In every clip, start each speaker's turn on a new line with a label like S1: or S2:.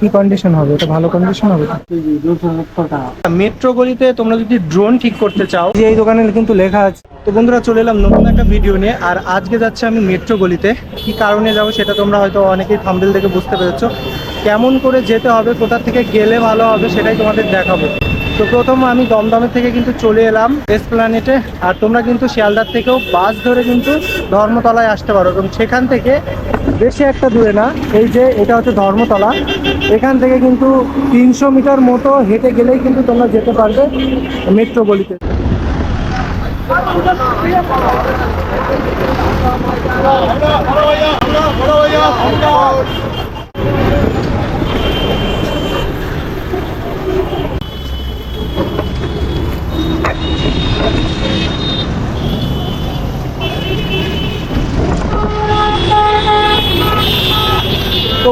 S1: কি কন্ডিশন হবে? এটা ভালো কন্ডিশন হবে মেট্রো গলিতে তোমরা যদি ড্রোন ঠিক করতে চাও, এই দোকানে কিন্তু লেখা আছে। তো বন্ধুরা, চলে এলাম নতুন একটা ভিডিও নিয়ে। আর আজকে যাচ্ছে আমি মেট্রো গলিতে। কি কারণে যাব সেটা তোমরা হয়তো অনেকেই থাম্বেল থেকে বুঝতে পেরেছ। কেমন করে যেতে হবে, কোথা থেকে গেলে ভালো হবে সেটাই তোমাদের দেখাবো। তো প্রথম আমি দমদমের থেকে কিন্তু চলে এলাম এসপ্লানেটে আর তোমরা কিন্তু শিয়ালদার থেকেও বাস ধরে কিন্তু ধর্মতলায় আসতে পারো। এবং সেখান থেকে বেশি একটা দূরে না। এই যে এটা হচ্ছে ধর্মতলা। এখান থেকে কিন্তু তিনশো মিটার মতো হেঁটে গেলেই কিন্তু তোমরা যেতে পারবে মেট্রো গলিতে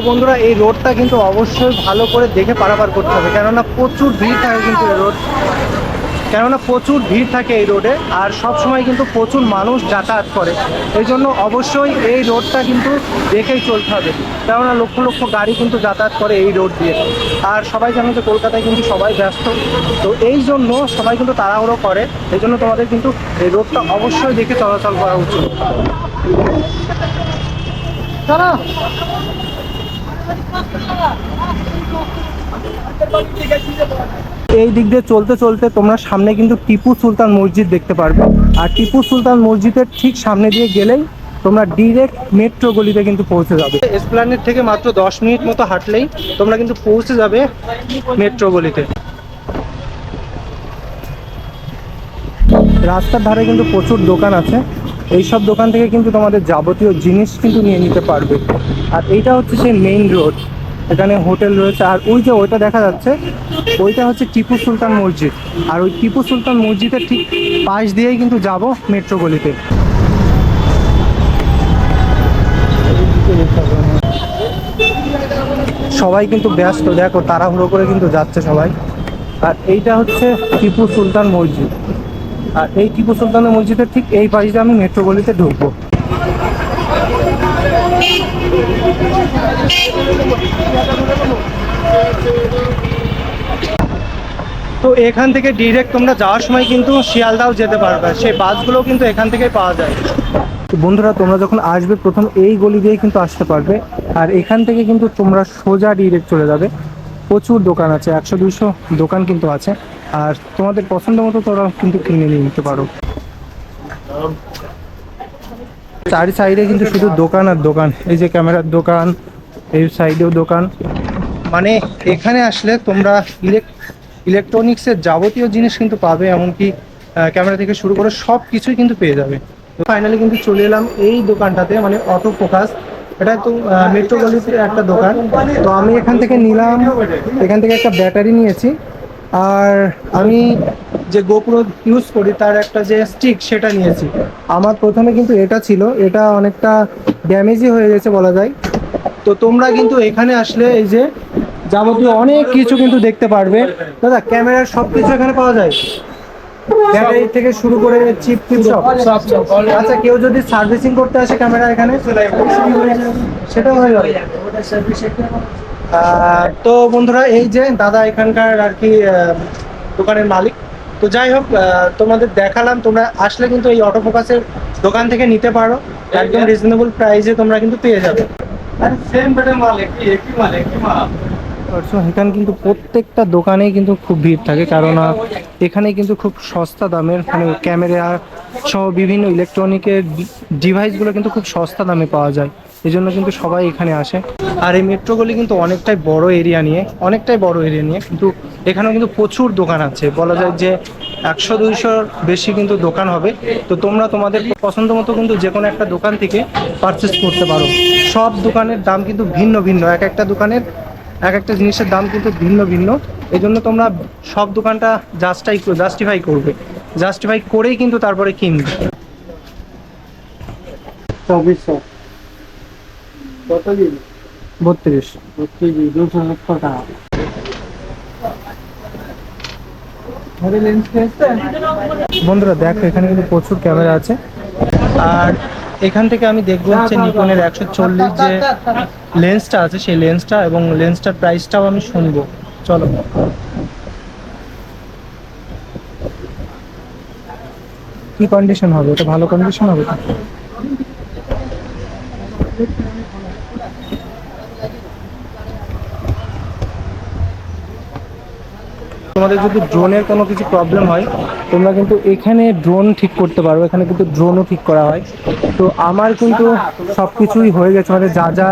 S1: বন্ধুরা, এই রোডটা কিন্তু অবশ্যই ভালো করে দেখে পারাপার করতে হবে। কেননা প্রচুর ভিড় থাকে কিন্তু এই রোড কেননা প্রচুর ভিড় থাকে এই রোডে, আর সব সময় কিন্তু প্রচুর মানুষ যাতায়াত করে। এই জন্য অবশ্যই এই রোডটা কিন্তু দেখেই চলতে হবে। কেননা লক্ষ লক্ষ গাড়ি কিন্তু যাতায়াত করে এই রোড দিয়ে। আর সবাই জানো যে কলকাতায় কিন্তু সবাই ব্যস্ত। তো এই জন্য সবাই কিন্তু তাড়াহুড়ো করে। এই জন্য তোমাদের কিন্তু এই রোডটা অবশ্যই দেখে চলাচল করা উচিত। দাঁড়া এই দিক দিয়ে চলতে চলতে তোমরা সামনে কিন্তু টিপু সুলতান মসজিদ দেখতে পারবে। আর টিপু সুলতান মসজিদের ঠিক সামনে দিয়ে গেলেই তোমরা ডিরেক্ট মেট্রো গলিতে কিন্তু পৌঁছে যাবে। এসপ্ল্যানেট থেকে মাত্র দশ মিনিট মতো হাঁটলেই তোমরা কিন্তু পৌঁছে যাবে মেট্রো গলিতে। রাস্তার ধারে কিন্তু প্রচুর দোকান আছে। এই সব দোকান থেকে কিন্তু তোমাদের যাবতীয় জিনিস কিন্তু নিয়ে নিতে পারবে। আর এইটা হচ্ছে সেই মেইন রোড এখানে হোটেল রয়েছে। আর ওই যে ওইটা দেখা যাচ্ছে, ওইটা হচ্ছে টিপু সুলতান মসজিদ। আর ওই টিপু সুলতান মসজিদের ঠিক পাশ দিয়েই কিন্তু যাব মেট্রো গলিতে সবাই কিন্তু ব্যস্ত, দেখো, তাড়াহুড়ো করে কিন্তু যাচ্ছে সবাই। আর এইটা হচ্ছে টিপু সুলতান মসজিদ। আর এই টিপু সুলতানের মসজিদের ঠিক এই পাশে আমি মেট্রো গলিতে ঢুকবো। তো এখান থেকে ডিরেক্ট তোমরা যাওয়ার সময় কিন্তু শিয়ালদাও যেতে পারবে। সেই বাসগুলো কিন্তু এখান থেকেই পাওয়া যায়। বন্ধুরা, তোমরা যখন আসবে, প্রথম এই গলি দিয়ে কিন্তু আসতে পারবে। আর এখান থেকে কিন্তু তোমরা সোজা ডিরেক্ট চলে যাবে। প্রচুর দোকান আছে, একশো দুইশো দোকান কিন্তু আছে। আর তোমাদের পছন্দ মতো তোমরা কিন্তু কিনে নিয়ে নিতে পারো। চারি সাইডে কিন্তু শুধু দোকান আর দোকান। এই যে ক্যামেরার দোকান, এই সাইডেও দোকান। মানে এখানে আসলে তোমরা ইলেকট্রনিক্সের যাবতীয় জিনিস কিন্তু পাবে, এমনকি ক্যামেরা থেকে শুরু করে সব কিছুই কিন্তু পেয়ে যাবে। ফাইনালি কিন্তু চলে এলাম এই দোকানটাতে মানে অটো ফোকাস এটা তো মেট্রো গলিতে একটা দোকান। তো আমি এখান থেকে নিলাম, এখান থেকে একটা ব্যাটারি নিয়েছি। আর আমি যে গোপ্রো ইউজ করি, তার একটা যে স্টিক সেটা নিয়েছি। আমার প্রথমে কিন্তু এটা ছিল, এটা অনেকটা ড্যামেজই হয়ে গেছে বলা যায়। তো তোমরা কিন্তু এখানে আসলে এই যে যাবতীয় অনেক কিছু কিন্তু দেখতে পারবে। দাদা, ক্যামেরার সব কিছু এখানে পাওয়া যায়? ব্যাটারি থেকে শুরু করে চিপ টিপ সব। আচ্ছা কেউ যদি সার্ভিসিং করতে আসে ক্যামেরা এখানে? সেটা হয়ে যাবে। তো বন্ধুরা এই যে দাদা এখানকার আর কি দোকানের মালিক। তো যাই হোক তোমাদের দেখালাম তোমরা আসলে কিন্তু এই অটো ফোকাসের দোকান থেকে নিতে পারো। একদম রিজনেবল প্রাইসে তোমরা কিন্তু পেয়ে যাবে।
S2: আর সেম ব্যাটার মাল একই একই মাল একই মাল।
S1: পারছ এখানে কিন্তু প্রত্যেকটা দোকানেই কিন্তু খুব ভিড় থাকে। কারণ এখানে কিন্তু খুব সস্তা দামের মানে ক্যামেরা সহ বিভিন্ন ইলেকট্রনিকের ডিভাইসগুলো কিন্তু খুব সস্তা দামে পাওয়া যায়। এই জন্য কিন্তু সবাই এখানে আসে। আর এই মেট্রোগুলি কিন্তু অনেকটাই বড় এরিয়া নিয়ে, অনেকটাই বড় এরিয়া নিয়ে, কিন্তু এখানেও কিন্তু প্রচুর দোকান আছে। বলা যায় যে একশো দুইশোর বেশি কিন্তু দোকান হবে। তো তোমরা তোমাদের পছন্দ মতো কিন্তু যে কোনো একটা দোকান থেকে পারচেস করতে পারো। সব দোকানের দাম কিন্তু ভিন্ন ভিন্ন। এক একটা দোকানের এক একটা জিনিসের দাম কিন্তু ভিন্ন ভিন্ন। এই জন্য তোমরা সব দোকানটা জাস্টাই জাস্টিফাই করবে। জাস্টিফাই করেই কিন্তু তারপরে কিনবে।
S2: চব্বিশশো কত জিবি
S1: বত্রিশ।
S2: বত্রিশ দুশো সত্তর টাকা।
S1: বন্ধুরা দেখো এখানে কিন্তু প্রচুর ক্যামেরা আছে। আর এখান থেকে আমি দেখব হচ্ছে নিকনের একশো চল্লিশ যে লেন্সটা আছে, সেই লেন্সটা এবং লেন্সটার প্রাইসটাও আমি শুনব। চলো। কি কন্ডিশন হবে? এটা ভালো কন্ডিশন হবে তোমাদের যদি ড্রোনের কোনো কিছু প্রবলেম হয়, তোমরা কিন্তু এখানে ড্রোন ঠিক করতে পারো। এখানে কিন্তু ড্রোনও ঠিক করা হয়। তো আমার কিন্তু সব কিছুই হয়ে গেছে। মানে যা যা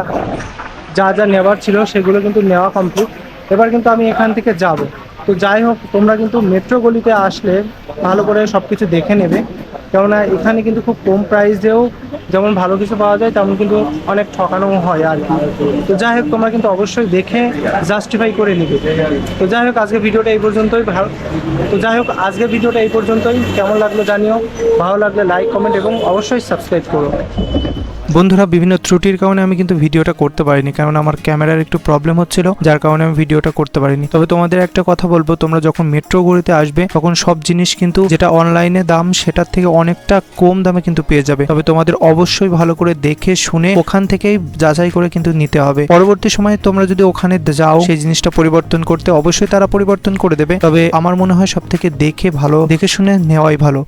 S1: যা যা নেওয়ার ছিল, সেগুলো কিন্তু নেওয়া কমপ্লিট এবার কিন্তু আমি এখান থেকে যাব। তো যাই হোক, তোমরা কিন্তু মেট্রো গলিতে আসলে ভালো করে সব কিছু দেখে নেবে। কেননা এখানে কিন্তু খুব কম প্রাইসেও যেমন ভালো কিছু পাওয়া যায়, তেমন কিন্তু অনেক ঠকানো হয় আর কি। তো যাই হোক, তোমরা কিন্তু অবশ্যই দেখে জাস্টিফাই করে নিবে। তো যাই হোক, আজকে ভিডিওটা এই পর্যন্তই। ভালো তো যাই হোক, আজকে ভিডিওটা এই পর্যন্তই। কেমন লাগল জানিও। ভালো লাগলে লাইক কমেন্ট এবং অবশ্যই সাবস্ক্রাইব করো। বন্ধুরা, বিভিন্ন ত্রুটির কারণে আমি কিন্তু ভিডিওটা করতে পারিনি কারণ আমার ক্যামেরার একটু প্রবলেম হচ্ছিল, যার কারণে আমি ভিডিওটা করতে পারিনি। তবে তোমাদের একটা কথা বলব, তোমরা যখন মেট্রো গড়িতে আসবে, তখন সব জিনিস কিন্তু যেটা অনলাইনে দাম, সেটার থেকে অনেকটা কম দামে কিন্তু পেয়ে যাবে। তবে তোমাদের অবশ্যই ভালো করে দেখে শুনে ওখান থেকেই যাচাই করে কিন্তু নিতে হবে। পরবর্তী সময়ে তোমরা যদি ওখানে যাও, সেই জিনিসটা পরিবর্তন করতে অবশ্যই তারা পরিবর্তন করে দেবে। তবে আমার মনে হয় সব থেকে দেখে ভালো, দেখে শুনে নেওয়াই ভালো।